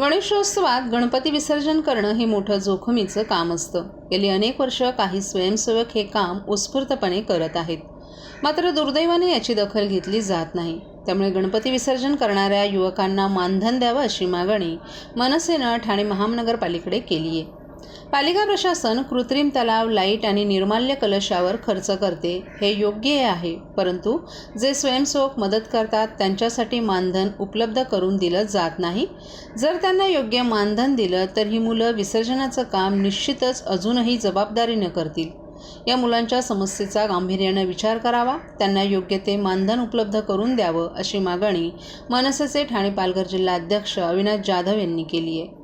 गणेशोत्सवात गणपती विसर्जन करणं हे मोठं जोखमीचं काम असतं. गेली अनेक वर्ष काही स्वयंसेवक हे काम उत्स्फूर्तपणे करत आहेत. मात्र दुर्दैवाने याची दखल घेतली जात नाही. त्यामुळे गणपती विसर्जन करणाऱ्या युवकांना मानधन द्यावं अशी मागणी मनसेनं ठाणे महानगरपालिकेकडे केली आहे पालिका प्रशासन कृत्रिम तलाव लाइट आणि निर्माल्य कलशावर खर्च करते हे योग्य आहे. परंतु जे स्वयंसेवक मदत करतात त्यांच्यासाठी मानधन उपलब्ध करून दिलं जात नाही. जर त्यांना योग्य मानधन दिलं तर ही मुलं विसर्जनाचं काम निश्चितच अजूनही जबाबदारीनं करतील. या मुलांच्या समस्येचा गांभीर्यानं विचार करावा त्यांना योग्य ते मानधन उपलब्ध करून द्यावं अशी मागणी मनसेचे ठाणे पालघर जिल्हा अध्यक्ष अविनाश जाधव यांनी केली आहे.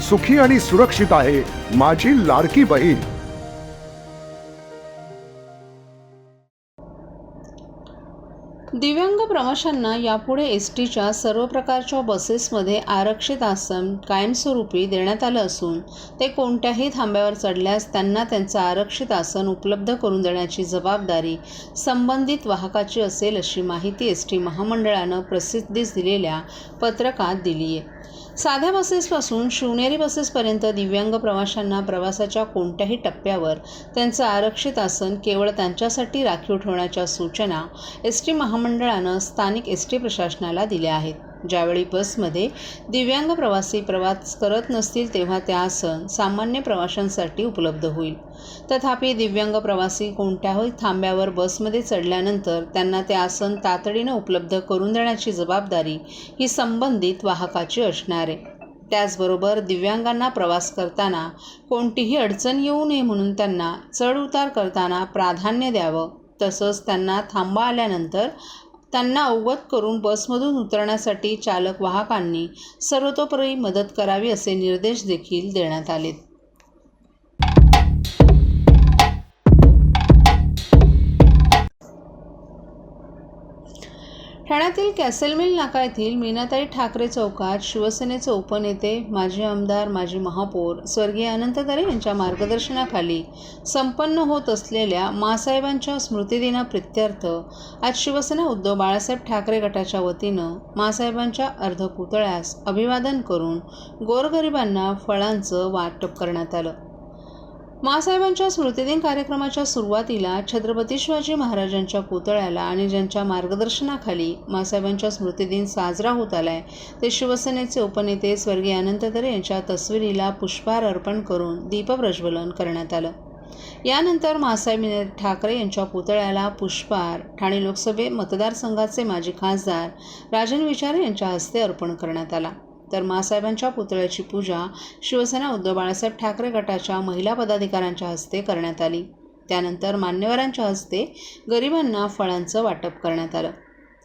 सुखी आणि सुरक्षित आहे माझी लाडकी बहीण. दिव्यांग प्रवाशांना यापुढे एस टीच्या सर्व प्रकारच्या बसेसमध्ये आरक्षित आसन कायमस्वरूपी देण्यात आलं असून ते कोणत्याही थांब्यावर चढल्यास त्यांना त्यांचं आरक्षित आसन उपलब्ध करून देण्याची जबाबदारी संबंधित वाहकाची असेल अशी माहिती एस टी महामंडळानं प्रसिद्धीस दिलेल्या पत्रकात दिली आहे साध्या बसेसपासून शिवनेरी बसेसपर्यंत दिव्यांग प्रवाशांना प्रवासाच्या कोणत्याही टप्प्यावर त्यांचं आरक्षित आसन केवळ त्यांच्यासाठी राखीव ठेवण्याच्या सूचना एस टी महामंडळानं स्थानिक एस टी प्रशासनाला दिल्या आहेत. ज्यावेळी बसमध्ये दिव्यांग प्रवासी प्रवास करत नसतील तेव्हा ते आसन सामान्य प्रवाशांसाठी उपलब्ध होईल. तथापि दिव्यांग प्रवासी कोणत्याही थांब्यावर बसमध्ये चढल्यानंतर त्यांना ते आसन तातडीनं उपलब्ध करून देण्याची जबाबदारी ही संबंधित वाहकाची असणार आहे. त्याचबरोबर दिव्यांगांना प्रवास करताना कोणतीही अडचण येऊ नये म्हणून त्यांना चढउतार करताना प्राधान्य द्यावं. तसंच त्यांना थांबा आल्यानंतर त्यांना अवगत करून बसमधून उतरण्यासाठी चालक वाहकांनी सर्वतोपरी मदत करावी असे निर्देश देखील देण्यात आलेत. ठाण्यातील कॅसलमिल नाका येथील मीनाताई ठाकरे चौकात शिवसेनेचे उपनेते माजी आमदार माजी महापौर स्वर्गीय अनंत यांच्या मार्गदर्शनाखाली संपन्न होत असलेल्या मासाहेबांच्या स्मृतिदिनाप्रित्यर्थ आज शिवसेना उद्धव बाळासाहेब ठाकरे गटाच्या वतीनं मासाहेबांच्या अर्धपुतळ्यास अभिवादन करून गोरगरिबांना फळांचं वाटप करण्यात आलं. मासाहेबांच्या स्मृतिदिन कार्यक्रमाच्या सुरुवातीला छत्रपती शिवाजी महाराजांच्या पुतळ्याला आणि ज्यांच्या मार्गदर्शनाखाली मासाहेबांच्या स्मृतिदिन साजरा होत आलाय ते शिवसेनेचे उपनेते स्वर्गीय अनंतदरे यांच्या तस्वीरीला पुष्पहार अर्पण करून दीपप्रज्वलन करण्यात आलं. यानंतर मासाहेब ठाकरे यांच्या पुतळ्याला पुष्पहार ठाणे लोकसभे मतदारसंघाचे माजी खासदार राजन विचारे यांच्या हस्ते अर्पण करण्यात आला. तर मासाहेबांच्या पुतळ्याची पूजा शिवसेना उद्धव बाळासाहेब ठाकरे गटाच्या महिला पदाधिकाऱ्यांच्या हस्ते करण्यात आली. त्यानंतर मान्यवरांच्या हस्ते गरिबांना फळांचं वाटप करण्यात आलं.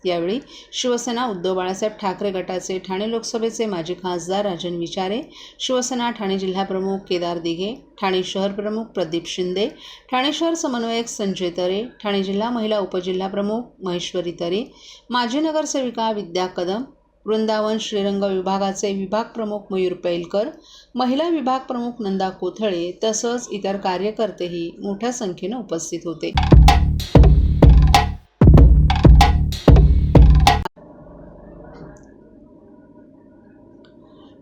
यावेळी शिवसेना उद्धव बाळासाहेब ठाकरे गटाचे ठाणे लोकसभेचे माजी खासदार राजन विचारे शिवसेना ठाणे जिल्हाप्रमुख केदार दिघे ठाणे शहर प्रमुख प्रदीप शिंदे ठाणे शहर समन्वयक संजय तरे ठाणे जिल्हा महिला उपजिल्हाप्रमुख महेश्वरी तरे माजी नगरसेविका विद्या कदम वृंदावन श्रीरंग विभागाचे विभाग प्रमुख मयूर पैलकर महिला विभाग प्रमुख नंदा कोथळे तसंच इतर कार्यकर्तेही मोठ्या संख्येनं उपस्थित होते.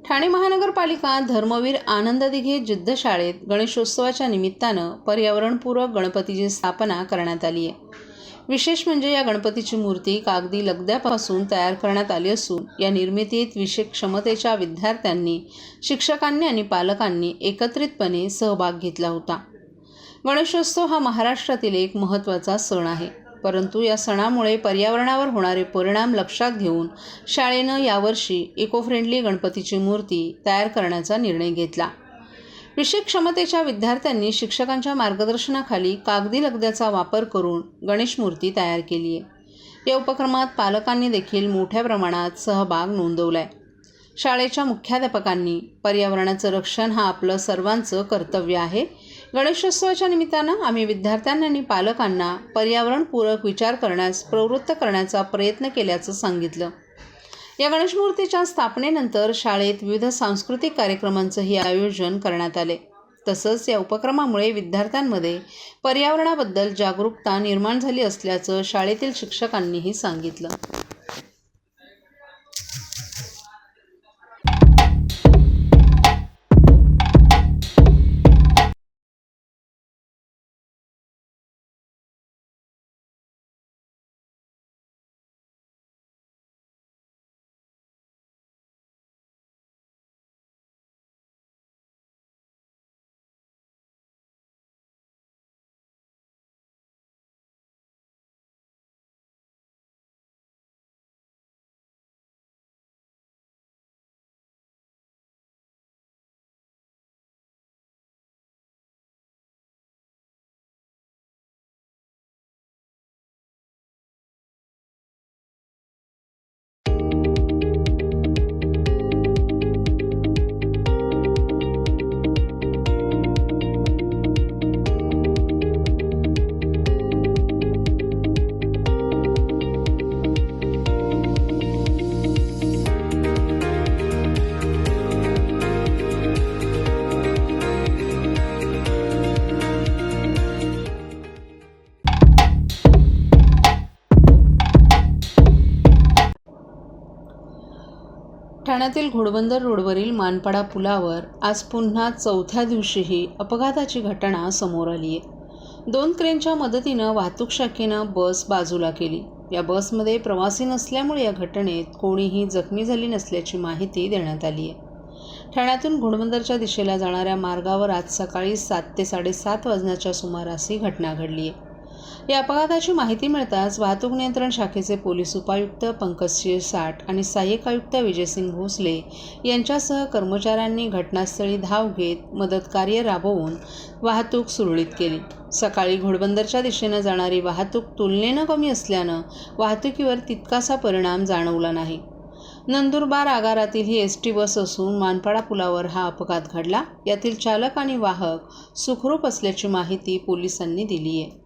ठाणे महानगरपालिका धर्मवीर आनंद दिघे जिद्द शाळेत गणेशोत्सवाच्या निमित्तानं पर्यावरणपूरक गणपतीची स्थापना करण्यात आली आहे. विशेष म्हणजे या गणपतीची मूर्ती कागदी लगद्यापासून तयार करण्यात आली असून या निर्मितीत विशेष क्षमतेच्या विद्यार्थ्यांनी शिक्षकांनी आणि पालकांनी एकत्रितपणे सहभाग घेतला होता. गणेशोत्सव हा महाराष्ट्रातील एक महत्त्वाचा सण आहे. परंतु या सणामुळे पर्यावरणावर होणारे परिणाम लक्षात घेऊन शाळेनं यावर्षी इको फ्रेंडली गणपतीची मूर्ती तयार करण्याचा निर्णय घेतला. विशेष क्षमतेच्या विद्यार्थ्यांनी शिक्षकांच्या मार्गदर्शनाखाली कागदी लगद्याचा वापर करून गणेश मूर्ती तयार केली आहे. या उपक्रमात पालकांनी देखील मोठ्या प्रमाणात सहभाग नोंदवला आहे शाळेच्या मुख्याध्यापकांनी पर्यावरणाचं रक्षण हा आपलं सर्वांचं कर्तव्य आहे. गणेशोत्सवाच्या निमित्तानं आम्ही विद्यार्थ्यांना आणि पालकांना पर्यावरणपूरक विचार करण्यास प्रवृत्त करण्याचा प्रयत्न केल्याचं सांगितलं. या गणेशमूर्तीच्या स्थापनेनंतर शाळेत विविध सांस्कृतिक कार्यक्रमांचंही आयोजन करण्यात आले. तसंच या उपक्रमामुळे विद्यार्थ्यांमध्ये पर्यावरणाबद्दल जागरूकता निर्माण झाली असल्याचं शाळेतील शिक्षकांनीही सांगितलं. ठाण्यातील घोडबंदर रोडवरील मानपाडा पुलावर आज पुन्हा चौथ्या दिवशीही अपघाताची घटना समोर आली आहे. दोन क्रेनच्या मदतीनं वाहतूक शाखेनं बस बाजूला केली. या बसमध्ये प्रवासी नसल्यामुळे या घटनेत कोणीही जखमी झाली नसल्याची माहिती देण्यात आली आहे. ठाण्यातून घोडबंदरच्या दिशेला जाणाऱ्या मार्गावर आज सकाळी सात ते साडेसात वाजण्याच्या सुमारास ही घटना घडली आहे. या अपघाताची माहिती मिळताच वाहतूक नियंत्रण शाखेचे पोलीस उपायुक्त पंकज साठ आणि सहाय्यक आयुक्त विजयसिंग भोसले यांच्यासह कर्मचाऱ्यांनी घटनास्थळी धाव घेत मदतकार्य राबवून वाहतूक सुरळीत केली. सकाळी घोडबंदरच्या दिशेनं जाणारी वाहतूक तुलनेनं कमी असल्यानं वाहतुकीवर तितकासा परिणाम जाणवला नाही. नंदुरबार आगारातील ही एस टी बस असून मानपाडा पुलावर हा अपघात घडला. यातील चालक आणि वाहक सुखरूप असल्याची माहिती पोलिसांनी दिली आहे